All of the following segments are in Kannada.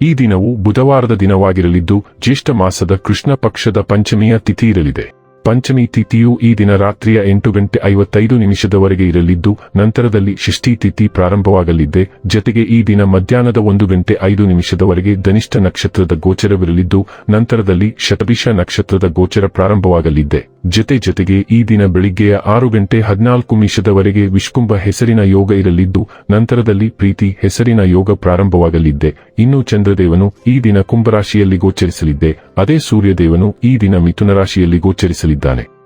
ಈ ದಿನವು ಬುಧವಾರದ ದಿನವಾಗಿರಲಿದ್ದು ಜ್ಯೇಷ್ಠ ಮಾಸದ ಕೃಷ್ಣ ಪಕ್ಷದ ಪಂಚಮಿಯ ತಿಥಿ ಇರಲಿದೆ ಪಂಚಮಿ ತಿಥಿಯು ಈ ದಿನ ರಾತ್ರಿಯ ಎಂಟು ಗಂಟೆ ಐವತ್ತೈದು ನಿಮಿಷದವರೆಗೆ ಇರಲಿದ್ದು, ನಂತರದಲ್ಲಿ ಷಷ್ಠಿ ತಿಥಿ ಪ್ರಾರಂಭವಾಗಲಿದ್ದೆ. ಜತೆಗೆ ಈ ದಿನ ಮಧ್ಯಾಹ್ನದ ಒಂದು ಗಂಟೆ ಐದು ನಿಮಿಷದವರೆಗೆ ಧನಿಷ್ಠ ನಕ್ಷತ್ರದ ಗೋಚರವಿರಲಿದ್ದು, ನಂತರದಲ್ಲಿ ಶತಭಿಷ ನಕ್ಷತ್ರದ ಗೋಚರ ಪ್ರಾರಂಭವಾಗಲಿದ್ದೆ. ಜತೆ ಜತೆಗೆ ಈ ದಿನ ಬೆಳಿಗ್ಗೆಯ ಆರು ಗಂಟೆ ಹದಿನಾಲ್ಕು ನಿಮಿಷದವರೆಗೆ ವಿಷ್ಕುಂಭ ಹೆಸರಿನ ಯೋಗ ಇರಲಿದ್ದು, ನಂತರದಲ್ಲಿ ಪ್ರೀತಿ ಹೆಸರಿನ ಯೋಗ ಪ್ರಾರಂಭವಾಗಲಿದ್ದೆ. ಇನ್ನು ಚಂದ್ರದೇವನು ಈ ದಿನ ಕುಂಭರಾಶಿಯಲ್ಲಿ ಗೋಚರಿಸಲಿದ್ದೆ. ಅದೇ ಸೂರ್ಯದೇವನು ಈ ದಿನ ಮಿಥುನ ರಾಶಿಯಲ್ಲಿ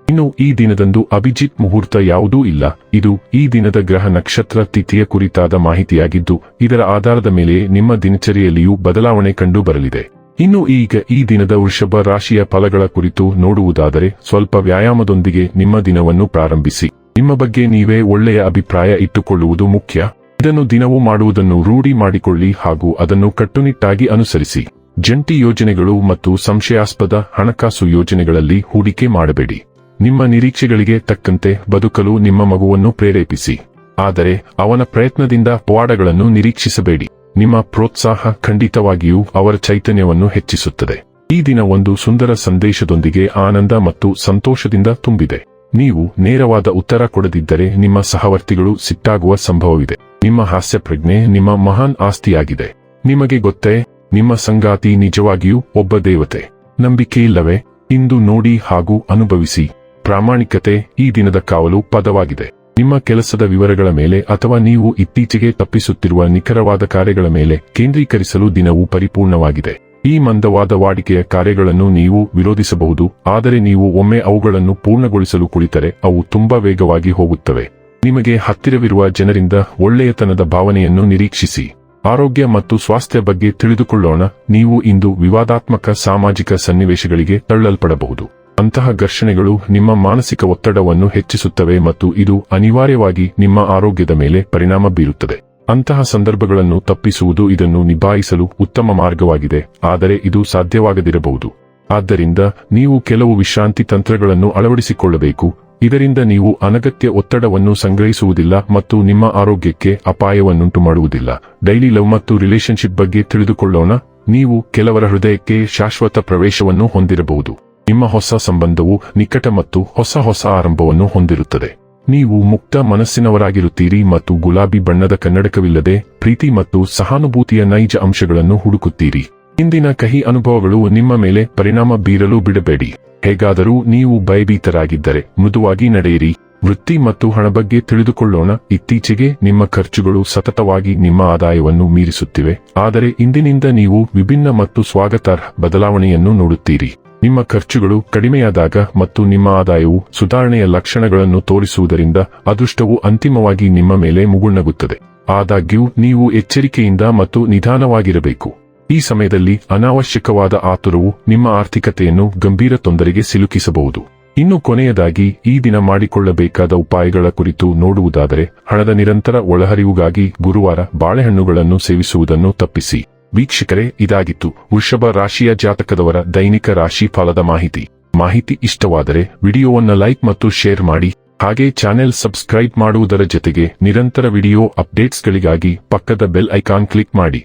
ಇನ್ನು ಈ ದಿನದಂದು ಅಭಿಜಿತ್ ಮುಹೂರ್ತ ಯಾವುದೂ ಇಲ್ಲ. ಇದು ಈ ದಿನದ ಗ್ರಹ ನಕ್ಷತ್ರ ತಿಥಿಯ ಕುರಿತಾದ ಮಾಹಿತಿಯಾಗಿದ್ದು, ಇದರ ಆಧಾರದ ಮೇಲೆ ನಿಮ್ಮ ದಿನಚರಿಯಲ್ಲಿಯೂ ಬದಲಾವಣೆ ಕಂಡು ಬರಲಿದೆ. ಇನ್ನು ಈಗ ಈ ದಿನದ ವೃಷಭ ರಾಶಿಯ ಫಲಗಳ ಕುರಿತು ನೋಡುವುದಾದರೆ, ಸ್ವಲ್ಪ ವ್ಯಾಯಾಮದೊಂದಿಗೆ ನಿಮ್ಮ ದಿನವನ್ನು ಪ್ರಾರಂಭಿಸಿ. ನಿಮ್ಮ ಬಗ್ಗೆ ನೀವೇ ಒಳ್ಳೆಯ ಅಭಿಪ್ರಾಯ ಇಟ್ಟುಕೊಳ್ಳುವುದು ಮುಖ್ಯ. ಇದನ್ನು ದಿನವೂ ಮಾಡುವುದನ್ನು ರೂಢಿ ಮಾಡಿಕೊಳ್ಳಿ ಹಾಗೂ ಅದನ್ನು ಕಟ್ಟುನಿಟ್ಟಾಗಿ ಅನುಸರಿಸಿ. ಜಂಟಿ ಯೋಜನೆಗಳು ಮತ್ತು ಸಂಶಯಾಸ್ಪದ ಹಣಕಾಸು ಯೋಜನೆಗಳಲ್ಲಿ ಹೂಡಿಕೆ ಮಾಡಬೇಡಿ. ನಿಮ್ಮ ನಿರೀಕ್ಷೆಗಳಿಗೆ ತಕ್ಕಂತೆ ಬದುಕಲು ನಿಮ್ಮ ಮಗುವನ್ನು ಪ್ರೇರೇಪಿಸಿ. ಆದರೆ ಅವನ ಪ್ರಯತ್ನದಿಂದ ಪವಾಡಗಳನ್ನು ನಿರೀಕ್ಷಿಸಬೇಡಿ. ನಿಮ್ಮ ಪ್ರೋತ್ಸಾಹ ಖಂಡಿತವಾಗಿಯೂ ಅವರ ಚೈತನ್ಯವನ್ನು ಹೆಚ್ಚಿಸುತ್ತದೆ. ಈ ದಿನ ಒಂದು ಸುಂದರ ಸಂದೇಶದೊಂದಿಗೆ ಆನಂದ ಮತ್ತು ಸಂತೋಷದಿಂದ ತುಂಬಿದೆ. ನೀವು ನೇರವಾದ ಉತ್ತರ ಕೊಡದಿದ್ದರೆ ನಿಮ್ಮ ಸಹವರ್ತಿಗಳು ಸಿಟ್ಟಾಗುವ ಸಂಭವವಿದೆ. ನಿಮ್ಮ ಹಾಸ್ಯ ಪ್ರಜ್ಞೆ ನಿಮ್ಮ ಮಹಾನ್ ಆಸ್ತಿಯಾಗಿದೆ. ನಿಮಗೆ ಗೊತ್ತೇ ನಿಮ್ಮ ಸಂಗಾತಿ ನಿಜವಾಗಿಯೂ ಒಬ್ಬ ದೇವತೆ. ನಂಬಿಕೆ ಇಲ್ಲವೇ? ಇಂದು ನೋಡಿ ಹಾಗೂ ಅನುಭವಿಸಿ. ಪ್ರಾಮಾಣಿಕತೆ ಈ ದಿನದ ಕಾವಲು ಪದವಾಗಿದೆ. ನಿಮ್ಮ ಕೆಲಸದ ವಿವರಗಳ ಮೇಲೆ ಅಥವಾ ನೀವು ಇತ್ತೀಚೆಗೆ ತಪ್ಪಿಸುತ್ತಿರುವ ನಿಖರವಾದ ಕಾರ್ಯಗಳ ಮೇಲೆ ಕೇಂದ್ರೀಕರಿಸಲು ದಿನವು ಪರಿಪೂರ್ಣವಾಗಿದೆ. ಈ ಮಂದವಾದ ವಾಡಿಕೆಯ ಕಾರ್ಯಗಳನ್ನು ನೀವು ವಿರೋಧಿಸಬಹುದು, ಆದರೆ ನೀವು ಒಮ್ಮೆ ಅವುಗಳನ್ನು ಪೂರ್ಣಗೊಳಿಸಲು ಕುಳಿತರೆ ಅವು ತುಂಬಾ ವೇಗವಾಗಿ ಹೋಗುತ್ತವೆ. ನಿಮಗೆ ಹತ್ತಿರವಿರುವ ಜನರಿಂದ ಒಳ್ಳೆಯತನದ ಭಾವನೆಯನ್ನು ನಿರೀಕ್ಷಿಸಿ. ಆರೋಗ್ಯ ಮತ್ತು ಸ್ವಾಸ್ಥ್ಯ ಬಗ್ಗೆ ತಿಳಿದುಕೊಳ್ಳೋಣ. ನೀವು ಇಂದು ವಿವಾದಾತ್ಮಕ ಸಾಮಾಜಿಕ ಸನ್ನಿವೇಶಗಳಿಗೆ ತಳ್ಳಲ್ಪಡಬಹುದು. ಅಂತಹ ಘರ್ಷಣೆಗಳು ನಿಮ್ಮ ಮಾನಸಿಕ ಒತ್ತಡವನ್ನು ಹೆಚ್ಚಿಸುತ್ತವೆ ಮತ್ತು ಇದು ಅನಿವಾರ್ಯವಾಗಿ ನಿಮ್ಮ ಆರೋಗ್ಯದ ಮೇಲೆ ಪರಿಣಾಮ ಬೀರುತ್ತದೆ. ಅಂತಹ ಸಂದರ್ಭಗಳನ್ನು ತಪ್ಪಿಸುವುದು ಇದನ್ನು ನಿಭಾಯಿಸಲು ಉತ್ತಮ ಮಾರ್ಗವಾಗಿದೆ, ಆದರೆ ಇದು ಸಾಧ್ಯವಾಗದಿರಬಹುದು. ಆದ್ದರಿಂದ ನೀವು ಕೆಲವು ವಿಶ್ರಾಂತಿ ತಂತ್ರಗಳನ್ನು ಅಳವಡಿಸಿಕೊಳ್ಳಬೇಕು ಇದರಿಂದ ನೀವು ಅನಗತ್ಯ ಒತ್ತಡವನ್ನು ಸಂಗ್ರಹಿಸುವುದಿಲ್ಲ ಮತ್ತು ನಿಮ್ಮ ಆರೋಗ್ಯಕ್ಕೆ ಅಪಾಯವನ್ನುಂಟು ಮಾಡುವುದಿಲ್ಲ ಡೈಲಿ ಲವ್ ಮತ್ತು ರಿಲೇಶನ್ಶಿಪ್ ಬಗ್ಗೆ ತಿಳಿದುಕೊಳ್ಳೋಣ. ನೀವು ಕೆಲವರ ಹೃದಯಕ್ಕೆ ಶಾಶ್ವತ ಪ್ರವೇಶವನ್ನು ಹೊಂದಿರಬಹುದು. ನಿಮ್ಮ ಹೊಸ ಸಂಬಂಧವು ನಿಕಟ ಮತ್ತು ಹೊಸ ಹೊಸ ಆರಂಭವನ್ನು ಹೊಂದಿರುತ್ತದೆ. ನೀವು ಮುಕ್ತ ಮನಸ್ಸಿನವರಾಗಿರುತ್ತೀರಿ ಮತ್ತು ಗುಲಾಬಿ ಬಣ್ಣದ ಕನ್ನಡಕವಿಲ್ಲದೆ ಪ್ರೀತಿ ಮತ್ತು ಸಹಾನುಭೂತಿಯ ನೈಜ ಅಂಶಗಳನ್ನು ಹುಡುಕುತ್ತೀರಿ. ಇಂದಿನ ಕಹಿ ಅನುಭವಗಳು ನಿಮ್ಮ ಮೇಲೆ ಪರಿಣಾಮ ಬೀರಲು ಬಿಡಬೇಡಿ. ಹೇಗಾದರೂ ನೀವು ಭಯಭೀತರಾಗಿದ್ದರೆ ಮೃದುವಾಗಿ ನಡೆಯಿರಿ. ವೃತ್ತಿ ಮತ್ತು ಹಣ ಬಗ್ಗೆ ತಿಳಿದುಕೊಳ್ಳೋಣ. ಇತ್ತೀಚೆಗೆ ನಿಮ್ಮ ಖರ್ಚುಗಳು ಸತತವಾಗಿ ನಿಮ್ಮ ಆದಾಯವನ್ನು ಮೀರಿಸುತ್ತಿವೆ. ಆದರೆ ಇಂದಿನಿಂದ ನೀವು ವಿಭಿನ್ನ ಮತ್ತು ಸ್ವಾಗತಾರ್ಹ ಬದಲಾವಣೆಯನ್ನು ನೋಡುತ್ತೀರಿ. ನಿಮ್ಮ ಖರ್ಚುಗಳು ಕಡಿಮೆಯಾದಾಗ ಮತ್ತು ನಿಮ್ಮ ಆದಾಯವು ಸುಧಾರಣೆಯ ಲಕ್ಷಣಗಳನ್ನು ತೋರಿಸುವುದರಿಂದ ಅದೃಷ್ಟವು ಅಂತಿಮವಾಗಿ ನಿಮ್ಮ ಮೇಲೆ ಮುಗುಣಗುತ್ತದೆ ಆದಾಗ್ಯೂ, ನೀವು ಎಚ್ಚರಿಕೆಯಿಂದ ಮತ್ತು ನಿಧಾನವಾಗಿರಬೇಕು. ಈ ಸಮಯದಲ್ಲಿ ಅನಾವಶ್ಯಕವಾದ ಆತುರವು ನಿಮ್ಮ ಆರ್ಥಿಕತೆಯನ್ನು ಗಂಭೀರ ತೊಂದರೆಗೆ ಸಿಲುಕಿಸಬಹುದು. ಇನ್ನು ಕೊನೆಯದಾಗಿ, ಈ ದಿನ ಮಾಡಿಕೊಳ್ಳಬೇಕಾದ ಉಪಾಯಗಳ ಕುರಿತು ನೋಡುವುದಾದರೆ, ಹಣದ ನಿರಂತರ ಒಳಹರಿವುಗಾಗಿ ಗುರುವಾರ ಬಾಳೆಹಣ್ಣುಗಳನ್ನು ಸೇವಿಸುವುದನ್ನು ತಪ್ಪಿಸಿ. ವೀಕ್ಷಕರೇ, ಇದಾಗಿತ್ತು ವೃಷಭ ರಾಶಿಯ ಜಾತಕದವರ ದೈನಿಕ ರಾಶಿ ಫಲದ ಮಾಹಿತಿ. ಮಾಹಿತಿ ಇಷ್ಟವಾದರೆ, ವಿಡಿಯೋವನ್ನು ಲೈಕ್ ಮತ್ತು ಶೇರ್ ಮಾಡಿ. ಹಾಗೆ ಚಾನೆಲ್ ಸಬ್ಸ್ಕ್ರೈಬ್ ಮಾಡುವುದರ ಜೊತೆಗೆ ನಿರಂತರ ವಿಡಿಯೋ ಅಪ್ಡೇಟ್ಸ್ಗಳಿಗಾಗಿ ಪಕ್ಕದ ಬೆಲ್ ಐಕಾನ್ ಕ್ಲಿಕ್ ಮಾಡಿ.